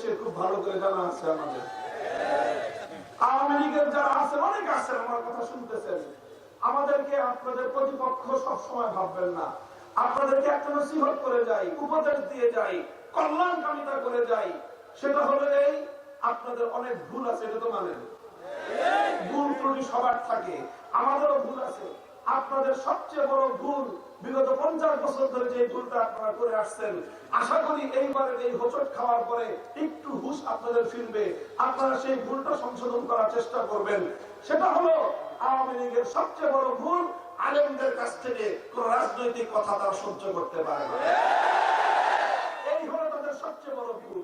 দেশে খুব ভালো করে জানা আছে আমাদের। আওয়ামী লীগের যারা আছে, অনেক আছেন আমার কথা শুনতেছেন। আমাদেরকে আপনাদের প্রতিপক্ষ সবসময় ভাববেন না। আপনাদেরকে একটা নসিহত করে যাই, উপদেশ দিয়ে যাই কল্যাণ কামিতা করে যাই। সেটা হলো এই, আপনাদের অনেক ভুল আছে, এটা তো মানেন। ভুল ত্রুটি সবার থাকে, আমাদেরও ভুল আছে। আপনাদের সবচেয়ে বড় ভুল বিগত পঞ্চাশ বছর ধরে যে ভুলটা আপনারা করে আসছেন, আশা করি এইবারের এই হোচট খাওয়ার পরে একটু হুশ আপনাদের ফিরবে। আপনারা সেই ভুলটা সংশোধন করার চেষ্টা করবেন। সেটা হলো আওয়ামী লীগের সবচেয়ে বড় ভুল, আলেমদের কাছ থেকে কোন রাজনৈতিক কথা তারা সহ্য করতে পারে না এই হলো তাদের সবচেয়ে বড় ভুল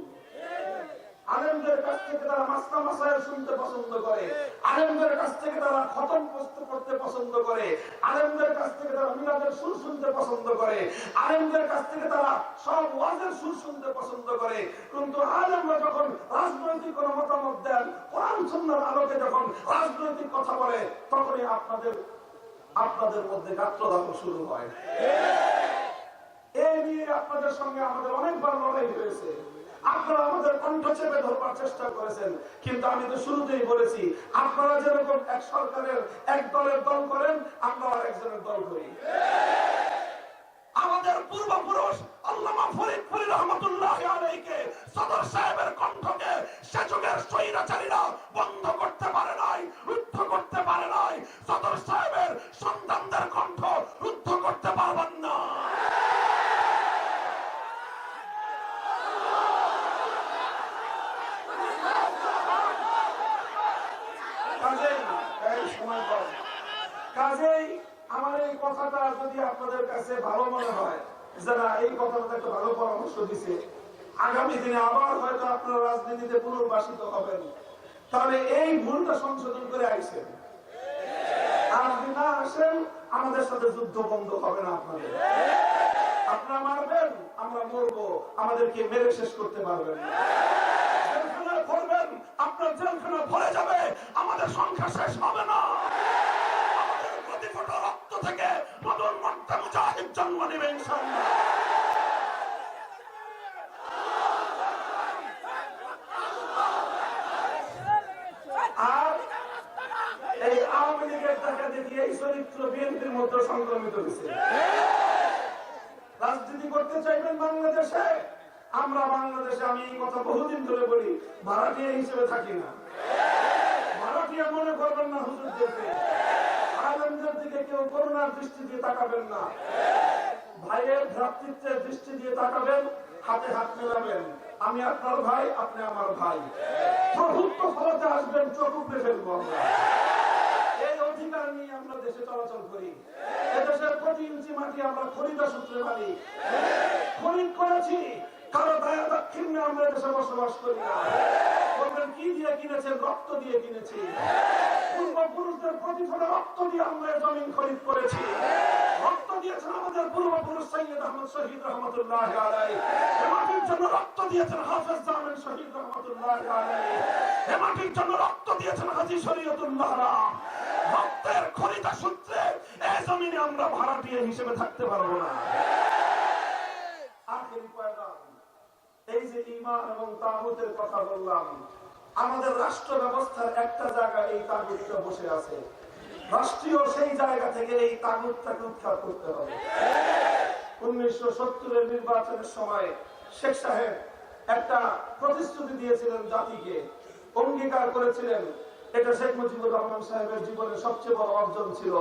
আলেমদের কাছ থেকে তারা মাস্তা মাসায় শুনতে পছন্দ করে। আলেমদের কাছ থেকে তারা খতম প্রস্তুত করতে পছন্দ করে। আলেমদের কাছ থেকে তারা মিলাদের সুর শুনতে পছন্দ করে। আলেমদের কাছ থেকে তারা সব ওয়াজের সুর শুনতে পছন্দ করে। কিন্তু আলেমরা যখন রাজনৈতিক কোন মতামত দেন, কোরআন সুন্দর আলোকে যখন রাজনৈতিক কথা বলে, তখনই আপনাদের আপনাদের মধ্যে গাত্রদাহ শুরু হয়। এই নিয়ে আপনাদের সঙ্গে আমাদের অনেকবার লড়াই হয়েছে। আপনারা আমাদের কণ্ঠ চেপে ধরবার চেষ্টা করেছেন। কিন্তু আমি তো শুরুতেই বলেছি, আপনারা যেরকম এক সরকারের, এক দলের দল করেন আমরা আর একজনের দল করি। কাছে ভালো মনে হয় যারা এই কথাটা একটা ভালো পরামর্শ দিছে, আগামী দিনে আবার হয়তো আপনারা রাজনীতিতে পুনর্বাসিত হবেন। তাহলে এই ভুলটা সংশোধন করে আসেন আমাদেরকে শেষ করতে পারবেন না। জেলখানায় আপনার জেলখানা ভরে যাবে, আমাদের সংখ্যা শেষ হবে না আমাদের প্রতি ফোঁটা রক্ত থেকে মদন মুজাহিদ জন্ম নেবে আর এই আওয়ামী লীগের টাকা দেখি এই চরিত্র বিএনপির মধ্যে সংক্রমিত হয়েছে? রাজনীতি করতে চাইবেন বাংলাদেশে? আমরা বাংলাদেশে, আমি এই কথা বহুদিন ধরে বলি ভাড়াটিয়া হিসেবে থাকি না। ভাড়াটিয়া মনে করবেন না হুজুরদেরকে। আলেমদের দিকে কেউ করুণার দৃষ্টি দিয়ে তাকাবেন না। ভাইয়ের ভ্রাতৃত্বের দৃষ্টি দিয়ে তাকাবেন, হাতে হাত মেলাবেন। আমি আপনার ভাই, আপনি আমার ভাই। প্রভুত্ব ফলাতে আসবেন চোখ উপড়ে ফেলব এই অধিকার নিয়ে আমরা দেশে চলাচল করি। এদেশের প্রতি ইঞ্চি মাটি আমরা খরিদা সূত্রে মানি খরিদ করেছি, কারও দায়া দাক্ষিণ্যে আমরা দেশে বসবাস করি না। বলবেন, কি দিয়ে কিনেছেন? রক্ত দিয়ে কিনেছি। রক্ত দিয়ে আমরা জমিন খরিদ করেছি। রক্ত দিয়েছেন আমাদের পূর্বপুরুষ সৈয়দ আহমদ শহীদ রহমতুল্লাহ আলাই এ জন্য রক্ত দিয়েছেন হাফেজ জামিন শহীদ রহমতুল্লাহ আলাই এ জন্য রক্ত দিয়েছেন হাজি শরীয়তুল্লাহ রক্তের খরিদা সূত্রে এই জমিনে আমরা ভাড়াটিয়া হিসেবে থাকতে পারব না। এই যে ইমান এবং তাগুতের কথা বললাম, আমাদের রাষ্ট্র ব্যবস্থার একটা জায়গায় এই তাগুতটা বসে আছে। রাষ্ট্রীয় সেই জায়গা থেকে এই তাগুতটাকে উৎখাত করতে হবে। উনিশশো সত্তরের নির্বাচনের সময় শেখ সাহেব একটা প্রতিশ্রুতি দিয়েছিলেন জাতিকে, অঙ্গীকার করেছিলেন। এটা শেখ মুজিবুর রহমান সাহেবের জীবনের সবচেয়ে বড় অর্জন ছিল।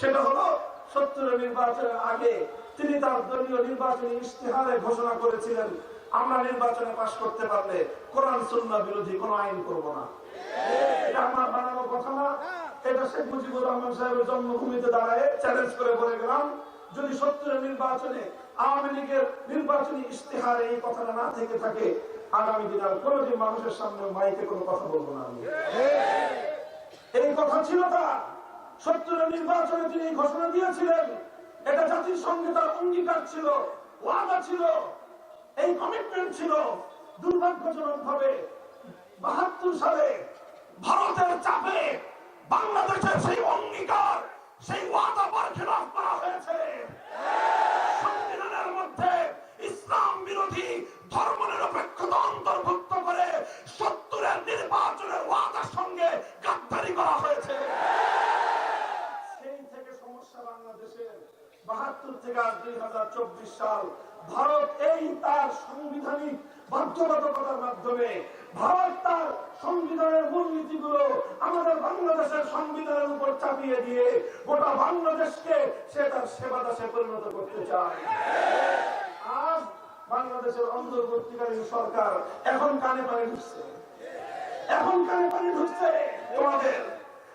সেটা হলো সত্তরের নির্বাচনের আগে তিনি তার দলীয় নির্বাচনী ইশতেহারে ঘোষণা করেছিলেন, আমরা নির্বাচনে পাশ করতে পারলে কোরআন, সুন্নাহ বিরোধী কোনো আইন করব না। এটা আমার এটা শেখ মুজিবুর রহমান সাহেবের জন্মভূমিতে দাঁড়ায় চ্যালেঞ্জ করে বলে গেলাম, যদি সত্তরের নির্বাচনে আওয়ামী লীগের নির্বাচনী ইশতেহারে এই কথাটা না থেকে থাকে, আগামী দিন আর কোনোদিন মানুষের সামনে মাইকে কোনো কথা বলব না আমি। এই কথা ছিল তার সত্তরের নির্বাচনে তিনি এই ঘোষণা দিয়েছিলেন, এটা জাতির সঙ্গে তার অঙ্গীকার ছিল, ওয়াদা ছিল, এই কমিটমেন্ট ছিল। দুর্ভাগ্যজনক ভাবে বাহাত্তর সালে ভারতের চাপে বাংলাদেশের সেই অঙ্গীকার সেই ওয়াদা বরখেলাপ করা হয়েছে সংবিধানের মধ্যে ইসলাম বিরোধী ধর্ম নিরপেক্ষতা অন্তর্ভুক্ত করে সাল ভারত এই তার সাংবিধানিক মাধ্যমে ভারত তার সংবিধানের আমাদের বাংলাদেশের সংবিধানের উপর চাপিয়ে দিয়ে গোটা বাংলাদেশকে সে তার সেবা দাসে পরিণত করতে চায়। আজ বাংলাদেশের অন্তর্বর্তীকালীন সরকার এখন কানে পানি ঢুকছে। এখন কানে ঢুকছে। তোমাদের,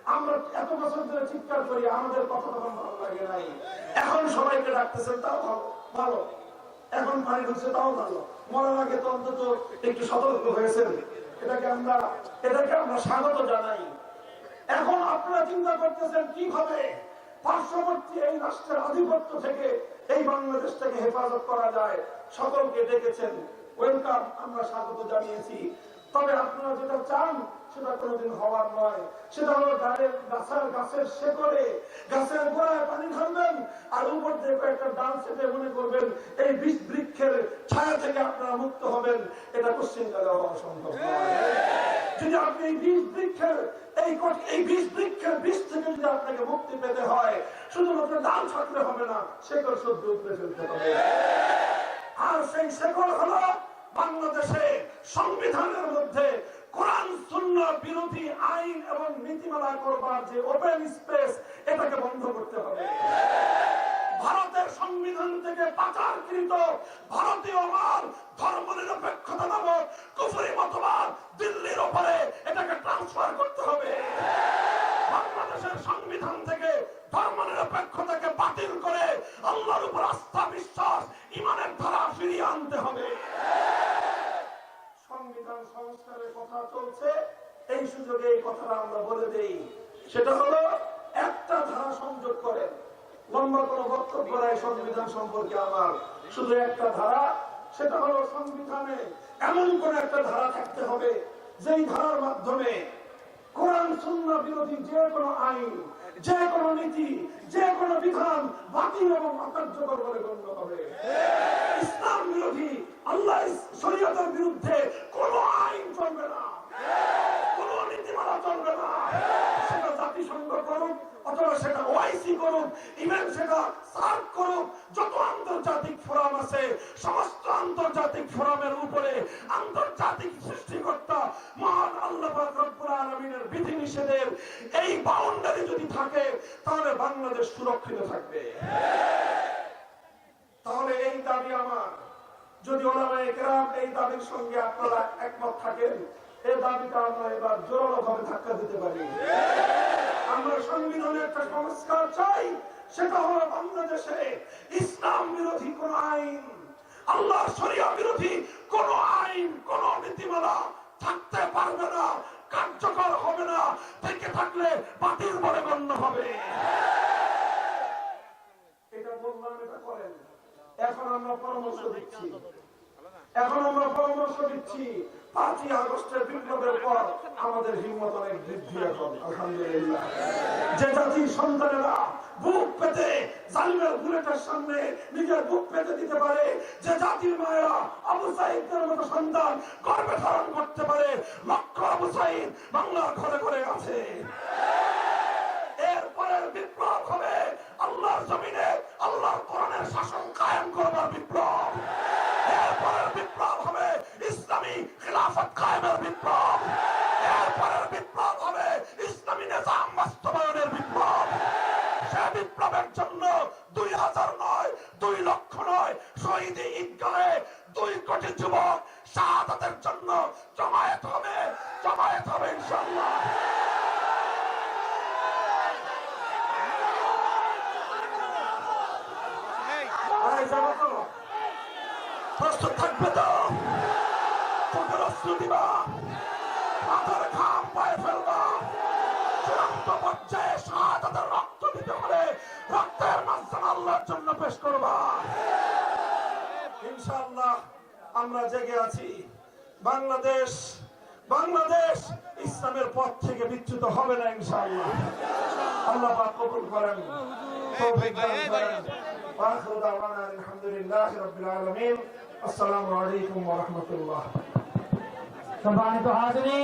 আমরা এত বছর ধরে চিৎকার করি, আমাদের কথা তখন ভালো লাগে নাই। এখন সবাইকে ডাকতেছেন, তাও ভালো। ভালো। এখন পানি ঢুকছে, তাও ভালো। মরার আগে তো অন্তত একটু সতর্ক হয়েছেন। এটাকে আমরা এটাকে আমরা স্বাগত জানাই। এখন আপনারা চিন্তা করতেছেন কীভাবে পার্শ্ববর্তী এই রাষ্ট্রের আধিপত্য থেকে এই বাংলাদেশটাকে হেফাজত করা যায়? সকলকে ডেকেছেন। ওয়েলকাম আমরা স্বাগত জানিয়েছি। তবে আপনারা যেটা চান, সেটা কোনোদিন হওয়ার নয়। সেটা হলো গাছের গাছের গাছের শেকড়ে, গাছের গোড়ায় পানি ঢালবেন, আর উপর থেকে একটা ডাল সেটে মনে করবেন, এই বৃক্ষের মুক্ত হবেন, এটা পশ্চিমকালে হওয়া সম্ভব যদি আপনি এই বিষ বৃক্ষের, এই এই বিষ বৃক্ষের বিষ থেকে যদি আপনাকে মুক্তি পেতে হয়, শুধুমাত্র ডাল ছাড়লে হবে না, শেকড় সদ্য উপরে ফেলতে হবে। আর সেই শেকড় হলো বাংলাদেশে সংবিধানের মধ্যে কোরআন শূন্য বিরোধী আইন এবং নীতিমালা করবার যে ওপেন স্পেস এটাকে বন্ধ করতে হবে। সংবিধান থেকে পাচারকৃত ভারতীয় মাল ধর্ম নিরপেক্ষতা নামক কুফরি মতবাদ দিল্লির ওপরে এটাকে ট্রান্সফার করতে হবে। বাংলাদেশের সংবিধান থেকে ধর্ম নিরপেক্ষতাকে বাতিল করে আল্লাহর উপর আস্থা বিশ্বাস ইমানের ধারা ফিরিয়ে আনতে হবে। সংবিধান সংস্কারের কথা চলছে, এই সুযোগে এই কথাটা আমরা বলে দেই। সেটা হলো, একটা ধারা সংযোগ করেন। লম্বা কোনো বক্তব্য নাই সংবিধান সম্পর্কে আমার। শুধু একটা ধারা, সেটা হলো সংবিধানে এমন কোন একটা ধারা থাকতে হবে, যেই ধারার মাধ্যমে কোরআন শূন্য বিরোধী যে কোনো আইন, যে কোনো নীতি, যে কোনো বিধান বাতিল এবং অকার্যকর বলে গণ্য হবে। ইসলাম বিরোধী, আল্লাহ শরীয়তের বিরুদ্ধে কোন আইন চলবে না। কোন নীতিমালা চলবে অথবা সেটা ওআইসি করুক ইভেন সেটা সার্ক করুক যত আন্তর্জাতিক ফোরাম আছে, সমস্ত আন্তর্জাতিক ফোরামের উপরে আন্তর্জাতিক সৃষ্টিকর্তা মহান আল্লাহ রব্বুল আলামিনের বিধিনিষেধের এই বাউন্ডারি যদি থাকে, তাহলে বাংলাদেশ সুরক্ষিত থাকবে। তাহলে এই দাবি আমার। যদি ওনারা একরাম এই দাবির সঙ্গে আপনারা একমত থাকেন, এই দাবিটা আমরা এবার জোরালো ভাবে ধাক্কা দিতে পারি। আমরা সংবিধানে একটা সংস্কার চাই, সেটা হলো বাংলাদেশে ইসলাম বিরোধী কোন আইন আল্লাহ শরিয়া বিরোধী কোন আইন, কোন নীতিমালা থাকতে পারবে না, কার্যকর হবে না, থেকে থাকলে বাতিল বলে গণ্য হবে। এটা বললাম, এটা করেন। এখন আমরা পরামর্শ দিচ্ছি। এখন আমরা পরামর্শ দিচ্ছি, পাঁচই আগস্টের বিপ্লবের পর আমাদের হিম্মত অনেক বৃদ্ধি এখন, আলহামদুলিল্লাহ। যে জাতির সন্তানেরা বুক পেতে জালিমের বুলেটের সামনে নিজের বুক পেতে দিতে পারে, যে জাতির মায়েরা আবু সাইদের মতো সন্তান গর্বে ধারণ করতে পারে, লক্ষ আবু সাইদ বাংলার ঘরে ঘরে আছে। এরপরের বিপ্লব হবে আল্লাহর জমিনে, আল্লাহর কোরআনের শাসন কায়েম করবার বিপ্লব। এরপরের বিপ্লব হবে ইসলামী খিলাফত কায়েমের বিপ্লব এরপরের বিপ্লব হবে ইসলামী নিজাম বাস্তবায়নের বিপ্লব। সে বিপ্লবের জন্য দুই হাজার নয়, দুই লক্ষ নয় শহীদ ঈদগাহে দুই কোটি যুবক শাহাদাতের জন্য জমায়েত হবে জমায়েত হবে ইনশাল্লাহ প্রস্তুত থাকবে তো? চোখের অস্ত্র দিবা পেশ করবা ইনশাআল্লাহ আমরা জেগে আছি বাংলাদেশ বাংলাদেশ ইসলামের পথ থেকে বিচ্যুত হবে না ইনশাআল্লাহ আল্লাহ পাক কবুল করেন তৌফিক দান করেন واخر دعوانا الحمد لله رب العالمين السلام عليكم ورحمه الله সম্মানিত হাজরিন